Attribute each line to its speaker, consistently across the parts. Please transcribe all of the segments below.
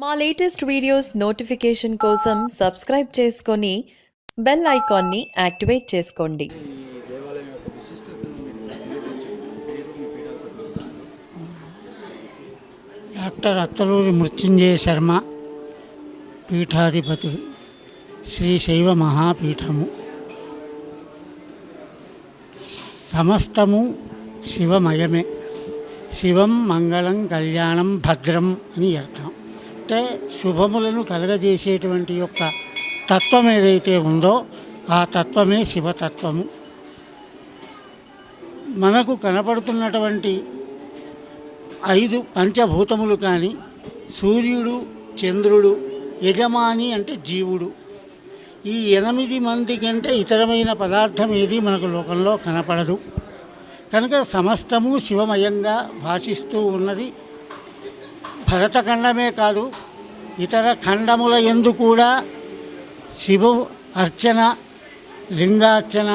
Speaker 1: మా latest videos notification కోసం subscribe చేసుకొని బెల్ ఐకాన్ని యాక్టివేట్ చేసుకోండి.
Speaker 2: డాక్టర్ అత్తలూరి మృత్యుంజయ శర్మ పీఠాధిపతులు శ్రీ శైవ మహాపీఠము. సమస్తము శివమయమే. శివం మంగళం కళ్యాణం భద్రం అని అర్థం. అంటే శుభములను కలగజేసేటువంటి యొక్క తత్వం ఏదైతే ఉందో ఆ తత్వమే శివతత్వము. మనకు కనపడుతున్నటువంటి ఐదు పంచభూతములు కానీ సూర్యుడు చంద్రుడు యజమాని అంటే జీవుడు. ఈ ఎనిమిది మంది కంటే ఇతరమైన పదార్థం ఏది మనకు లోకంలో కనపడదు. కనుక సమస్తము శివమయంగా భాషిస్తూ ఉన్నది భరతఖండమే కాదు ఇతర ఖండముల ఎందు కూడా శివ అర్చన లింగార్చన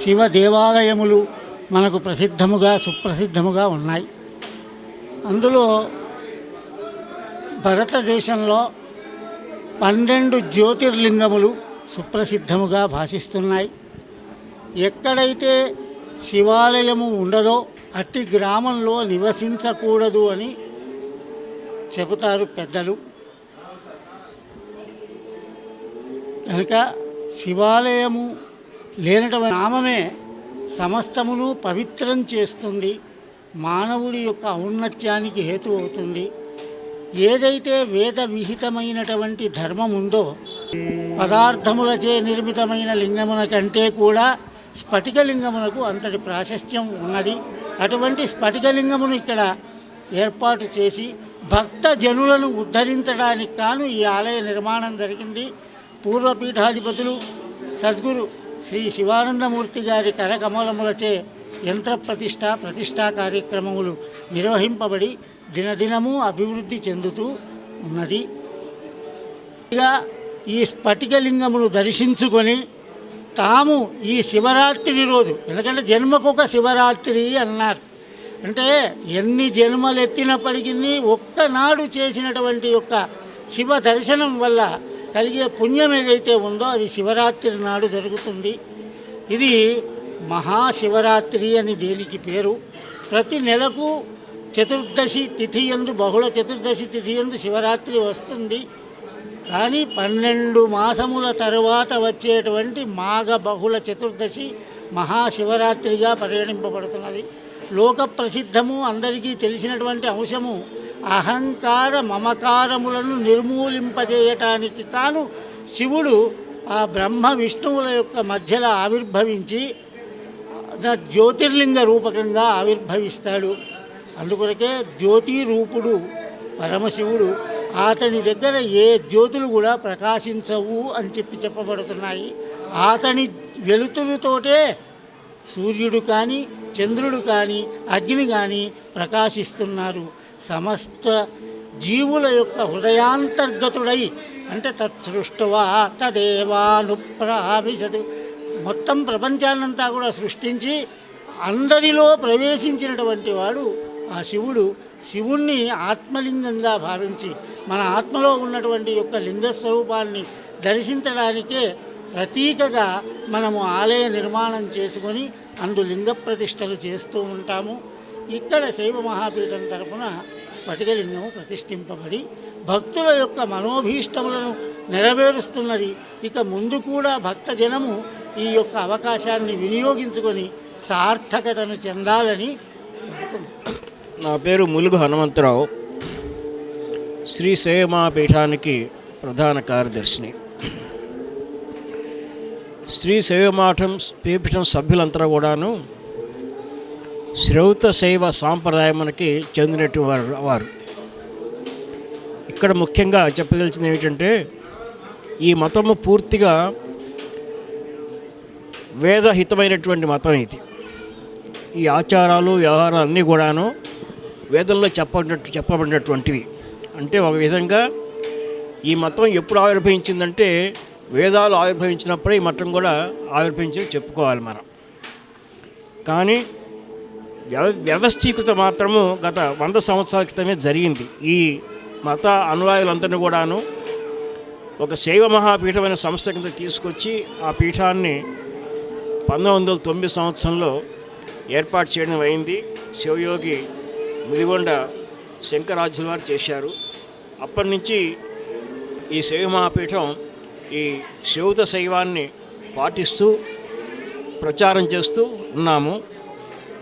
Speaker 2: శివ దేవాలయములు మనకు ప్రసిద్ధముగా సుప్రసిద్ధముగా ఉన్నాయి. అందులో భారతదేశంలో పన్నెండు జ్యోతిర్లింగములు సుప్రసిద్ధముగా భాషిస్తున్నాయి. ఎక్కడైతే శివాలయము ఉండదో అట్టి గ్రామంలో నివసించకూడదు అని చెబుతారు పెద్దలు. కనుక శివాలయము లేనటువంటి నామమే సమస్తమును పవిత్రం చేస్తుంది. మానవుడి యొక్క ఔన్నత్యానికి హేతు అవుతుంది. ఏదైతే వేద విహితమైనటువంటి ధర్మం ఉందో పదార్థములచే నిర్మితమైన లింగమున కంటే కూడా స్ఫటికలింగమునకు అంతటి ప్రాశస్త్యం ఉన్నది. అటువంటి స్ఫటికలింగమును ఇక్కడ ఏర్పాటు చేసి భక్త జనులను ఉద్ధరించడానికి కాను ఈ ఆలయ నిర్మాణం జరిగింది. పూర్వపీఠాధిపతులు సద్గురు శ్రీ శివానందమూర్తి గారి కరకమలములచే యంత్ర ప్రతిష్ట ప్రతిష్టా కార్యక్రమములు నిర్వహింపబడి దినదినము అభివృద్ధి చెందుతూ ఉన్నది. ఇక ఈ స్ఫటికలింగమును దర్శించుకొని తాము ఈ శివరాత్రి రోజు ఎందుకంటే జన్మకొక శివరాత్రి అన్నారు. అంటే ఎన్ని జన్మలు ఎత్తినప్పటికీ ఒక్కనాడు చేసినటువంటి యొక్క శివ దర్శనం వల్ల కలిగే పుణ్యం ఏదైతే ఉందో అది శివరాత్రి నాడు జరుగుతుంది. ఇది మహాశివరాత్రి అని దేనికి పేరు? ప్రతి నెలకు చతుర్దశి తిథి ఎందు బహుళ చతుర్దశి తిథి ఎందు శివరాత్రి వస్తుంది. కానీ పన్నెండు మాసముల తరువాత వచ్చేటువంటి మాఘ బహుళ చతుర్దశి మహాశివరాత్రిగా పరిగణింపబడుతున్నది. లోక ప్రసిద్ధము అందరికీ తెలిసినటువంటి అంశము అహంకార మమకారములను నిర్మూలింపజేయటానికి కాను శివుడు ఆ బ్రహ్మ విష్ణువుల యొక్క మధ్యలో ఆవిర్భవించి నా జ్యోతిర్లింగ రూపకంగా ఆవిర్భవిస్తాడు. అందుకొరకే జ్యోతి రూపుడు పరమశివుడు అతని దగ్గర ఏ జ్యోతులు కూడా ప్రకాశించవు అని చెప్పి చెప్పబడుతున్నాయి. అతని వెలుతురుతోటే సూర్యుడు కానీ చంద్రుడు కానీ అగ్ని కానీ ప్రకాశిస్తున్నారు. సమస్త జీవుల యొక్క హృదయాంతర్గతుడై అంటే తత్సృష్టవా తదేవానుప్రావిశదు మొత్తం ప్రపంచాన్నంతా కూడా సృష్టించి అందరిలో ప్రవేశించినటువంటి వాడు ఆ శివుడు. శివుణ్ణి ఆత్మలింగంగా భావించి మన ఆత్మలో ఉన్నటువంటి యొక్క లింగ స్వరూపాన్ని దర్శించడానికే ప్రతీకగా మనము ఆలయ నిర్మాణం చేసుకొని అందు లింగ ప్రతిష్టలు చేస్తూ ఉంటాము. ఇక్కడ శైవ మహాపీఠం తరపున స్ఫటికలింగము ప్రతిష్ఠింపబడి భక్తుల యొక్క మనోభీష్టములను నెరవేరుస్తున్నది. ఇక ముందు కూడా భక్తజనము ఈ యొక్క అవకాశాన్ని వినియోగించుకొని సార్థకతను చెందాలని
Speaker 3: నా పేరు ములుగు హనుమంతరావు. శ్రీ సేమా మహాపీఠానికి ప్రధాన కార్యదర్శిని. శ్రీ శైవమాఠం పీఠం సభ్యులంతా కూడాను శ్రౌత శైవ సాంప్రదాయమునకి చెందినట్టు వారు వారు. ఇక్కడ ముఖ్యంగా చెప్పదలిచింది ఏమిటంటే ఈ మతము పూర్తిగా వేదహితమైనటువంటి మతం ఇది. ఈ ఆచారాలు వ్యవహారాలు అన్నీ కూడాను వేదంలో చెప్పబడినట్టు చెప్పబడినటువంటివి. అంటే ఒక విధంగా ఈ మతం ఎప్పుడు ఆవిర్భవించిందంటే వేదాలు ఆవిర్భవించినప్పుడే ఈ మతం కూడా ఆవిర్భవించి చెప్పుకోవాలి మనం. కానీ వ్యవ వ్యవస్థీకృత మాత్రము గత వంద సంవత్సరాల క్రితమే జరిగింది. ఈ మత అనుయాయులందరినీ కూడాను ఒక శైవ మహాపీఠమైన సంస్థ కింద తీసుకొచ్చి ఆ పీఠాన్ని పంతొమ్మిది వందల తొమ్మిది సంవత్సరంలో ఏర్పాటు చేయడం అయింది. శివయోగి ముదిగొండ శంకరాజుల వారు చేశారు. అప్పటి నుంచి ఈ శైవ మహాపీఠం ఈ శివత శైవాన్ని పాటిస్తూ ప్రచారం చేస్తూ ఉన్నాము.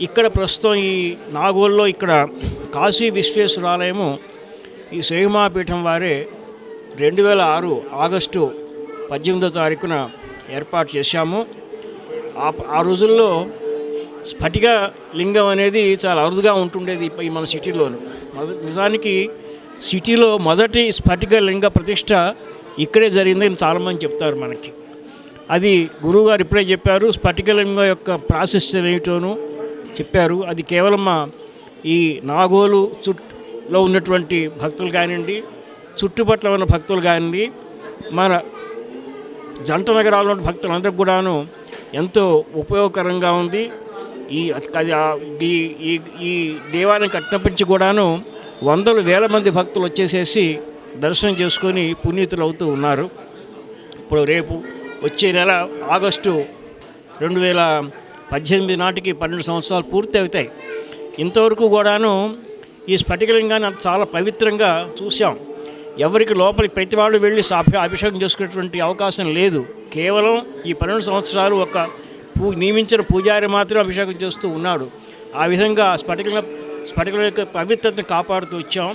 Speaker 3: ఇక్కడ ప్రస్తుతం ఈ నాగోల్లో ఇక్కడ కాశీ విశ్వేశ్వరాలయము ఈ శైవమాపీఠం వారే రెండు వేల ఆరు ఆగస్టు పద్దెనిమిదో తారీఖున ఏర్పాటు చేశాము. ఆ ఆ రోజుల్లో స్ఫటిక లింగం అనేది చాలా అరుదుగా ఉంటుండేది ఈ మన సిటీలోను. నిజానికి సిటీలో మొదటి స్ఫటిక లింగ ప్రతిష్ట ఇక్కడే జరిగిందని చాలామంది చెప్తారు మనకి. అది గురువుగారు ఇప్పుడే చెప్పారు స్ఫటికలింగ యొక్క ప్రాశస్త్యం ఏమిటోనూ చెప్పారు. అది కేవలం మా ఈ నాగోలు చుట్టూలో ఉన్నటువంటి భక్తులు కానివ్వండి చుట్టుపట్ల ఉన్న భక్తులు కానివ్వండి మన జంట నగరాల్లో ఉన్న భక్తులందరికీ కూడాను ఎంతో ఉపయోగకరంగా ఉంది. ఈ అది ఈ ఈ దేవాలయం కట్టినప్పటి కూడాను వందల వేల మంది భక్తులు వచ్చేసేసి దర్శనం చేసుకొని పునీతులు అవుతూ ఉన్నారు. ఇప్పుడు రేపు వచ్చే నెల ఆగస్టు రెండు వేల పద్దెనిమిది నాటికి పన్నెండు సంవత్సరాలు పూర్తి అవుతాయి. ఇంతవరకు కూడాను ఈ స్ఫటికలింగాన్ని చాలా పవిత్రంగా చూసాం ఎవరికి లోపలికి ప్రతి వాళ్ళు వెళ్ళి అభిషేకం చేసుకునేటువంటి అవకాశం లేదు. కేవలం ఈ పన్నెండు సంవత్సరాలు ఒక పూ నియమించిన పూజారి మాత్రం అభిషేకం చేస్తూ ఉన్నాడు. ఆ విధంగా స్ఫటికల స్ఫటికల యొక్క పవిత్రతను కాపాడుతూ వచ్చాం.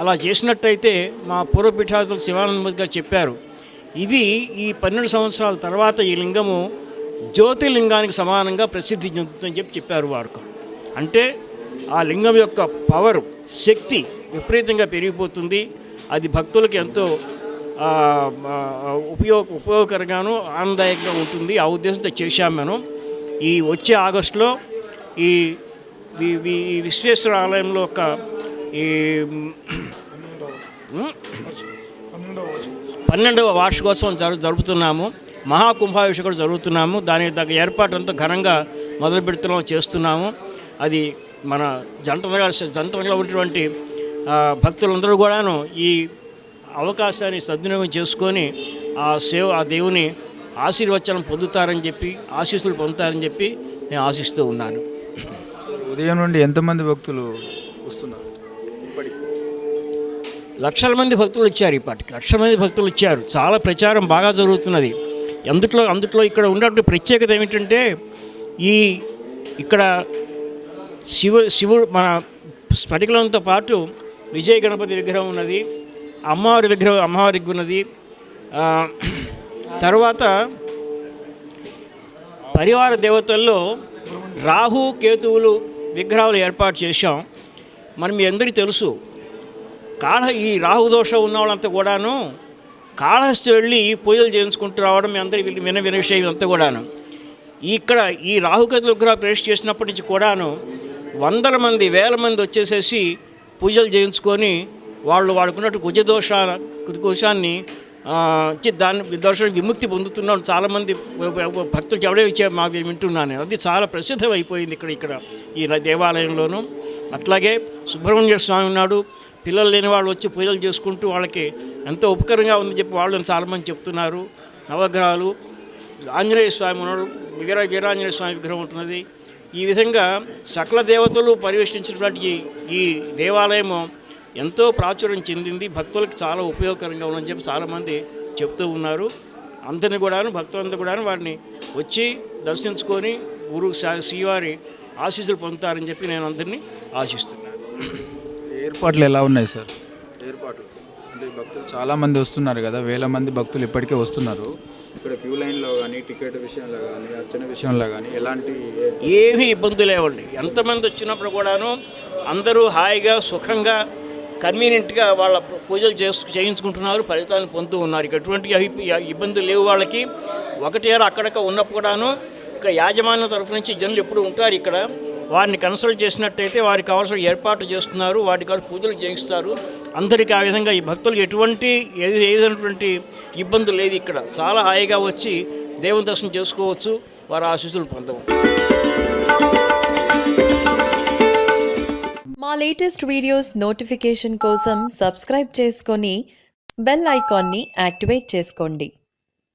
Speaker 3: అలా చేసినట్టయితే మా పూర్వపీఠాదులు శివానంద గారు చెప్పారు. ఇది ఈ పన్నెండు సంవత్సరాల తర్వాత ఈ లింగము జ్యోతిర్లింగానికి సమానంగా ప్రసిద్ధి చెందుతుందని చెప్పి చెప్పారు వారు అంటే ఆ లింగం యొక్క పవర్ శక్తి విపరీతంగా పెరిగిపోతుంది. అది భక్తులకు ఎంతో ఉపయోగ ఉపయోగకరంగాను ఆనందదాయకంగా ఉంటుంది. ఆ ఉద్దేశంతో చేశాం మనం ఈ వచ్చే ఆగస్టులో ఈ ఈ విశ్వేశ్వర ఆలయంలో ఒక ఈ పన్నెండవ వార్షికోత్సవం జరు జరుపుతున్నాము. మహాకుంభాభిషేకం కూడా జరుగుతున్నాము. దానికి తగ్గ ఏర్పాటు అంతా ఘనంగా మొదలు పెడుతున్నాము చేస్తున్నాము. అది మన జంటనగా జంటనగా ఉన్నటువంటి ఆ, భక్తులందరూ కూడాను ఈ అవకాశాన్ని సద్వినియోగం చేసుకొని ఆ సేవ ఆ దేవుని ఆశీర్వచనం పొందుతారని చెప్పి ఆశీస్సులు పొందుతారని చెప్పి నేను ఆశిస్తూ ఉన్నాను.
Speaker 4: ఉదయం నుండి ఎంతమంది భక్తులు
Speaker 3: లక్షల మంది భక్తులు వచ్చారు ఇప్పటికి. లక్షల మంది భక్తులు వచ్చారు. చాలా ప్రచారం బాగా జరుగుతున్నది. అందుట్లో అందుట్లో ఇక్కడ ఉన్నటువంటి ప్రత్యేకత ఏమిటంటే ఈ ఇక్కడ శివు శివుడు మన స్ఫటికలంతో పాటు విజయ గణపతి విగ్రహం ఉన్నది. అమ్మవారి విగ్రహం అమ్మవారి ఉన్నది. తర్వాత పరివార దేవతల్లో రాహు కేతువులు విగ్రహాలు ఏర్పాటు చేశాం. మనం మీ అందరికీ తెలుసు కాళ ఈ రాహుదోషం ఉన్నవాళ్ళంతా కూడాను కాళహస్తి వెళ్ళి పూజలు చేయించుకుంటూ రావడం మీ అందరి విన విన విషయం అంతా కూడాను. ఇక్కడ ఈ రాహుకతులు విగ్రహ ప్రవేశ చేసినప్పటి నుంచి కూడాను వందల మంది వేల మంది వచ్చేసేసి పూజలు చేయించుకొని వాళ్ళు వాడుకున్నట్టు కుజదోష దోషాన్ని దాన్ని దోషం విముక్తి పొందుతున్నాం చాలామంది భక్తులు ఎవడే ఇచ్చే మాకు వింటున్నాను నేను. అది చాలా ప్రసిద్ధం అయిపోయింది ఇక్కడ ఇక్కడ ఈ దేవాలయంలోనూ. అట్లాగే సుబ్రహ్మణ్య స్వామి ఉన్నాడు. పిల్లలు లేని వాళ్ళు వచ్చి పూజలు చేసుకుంటూ వాళ్ళకి ఎంతో ఉపకరంగా ఉందని చెప్పి వాళ్ళు చాలామంది చెప్తున్నారు. నవగ్రహాలు ఆంజనేయ స్వామి ఉన్నాడు వీర వీరాంజనేయ స్వామి విగ్రహం ఉంటున్నది. ఈ విధంగా సకల దేవతలు పరివేష్టించినటువంటి ఈ దేవాలయము ఎంతో ప్రాచుర్యం చెందింది. భక్తులకు చాలా ఉపయోగకరంగా ఉందని చెప్పి చాలామంది చెప్తూ ఉన్నారు. అందరిని కూడాను భక్తులందరూ కూడాను వారిని వచ్చి దర్శించుకొని గురు సా- శ్రీవారి ఆశీస్సులు పొందుతారని చెప్పి నేను అందరినీ ఆశిస్తున్నాను.
Speaker 4: ఏర్పాట్లు ఎలా ఉన్నాయి సార్? ఏర్పాట్లు. అంటే భక్తులు చాలా మంది వస్తున్నారు కదా వేల మంది భక్తులు ఇప్పటికే వస్తున్నారు. ఇక్కడ క్యూ లైన్లో కానీ టికెట్ విషయంలో కానీ అర్చన విషయంలో కానీ ఎలాంటి
Speaker 3: ఏమీ ఇబ్బంది లేవండి. ఎంతమంది వచ్చినప్పుడు కూడాను అందరూ హాయిగా సుఖంగా కన్వీనియంట్గా వాళ్ళ పూజలు చేసు చేయించుకుంటున్నారు ఫలితాలను పొందుతూ ఉన్నారు. ఇక ఎటువంటి ఇబ్బందులు లేవు వాళ్ళకి. ఒకటి అక్కడక్కడ ఉన్నప్పుడు కూడాను ఇక్కడ యాజమాన్యం తరఫు నుంచి జనులు ఎప్పుడు ఉంటారు ఇక్కడ. వారిని కన్సల్ట్ చేసినట్టయితే వారికి కావాల్సిన ఏర్పాట్లు చేస్తున్నారు వాటి కావాల్సిన పూజలు చేయిస్తారు. అందరికీ ఆ విధంగా ఈ భక్తులకు ఎటువంటి ఏది ఏదైనటువంటి ఇబ్బంది లేదు ఇక్కడ. చాలా హాయిగా వచ్చి దేవుని దర్శనం చేసుకోవచ్చు. వారు ఆశీస్సులు పొందవచ్చు.
Speaker 1: మా లేటెస్ట్ వీడియోస్ నోటిఫికేషన్ కోసం సబ్స్క్రైబ్ చేసుకొని బెల్ ఐకాన్ని యాక్టివేట్ చేసుకోండి.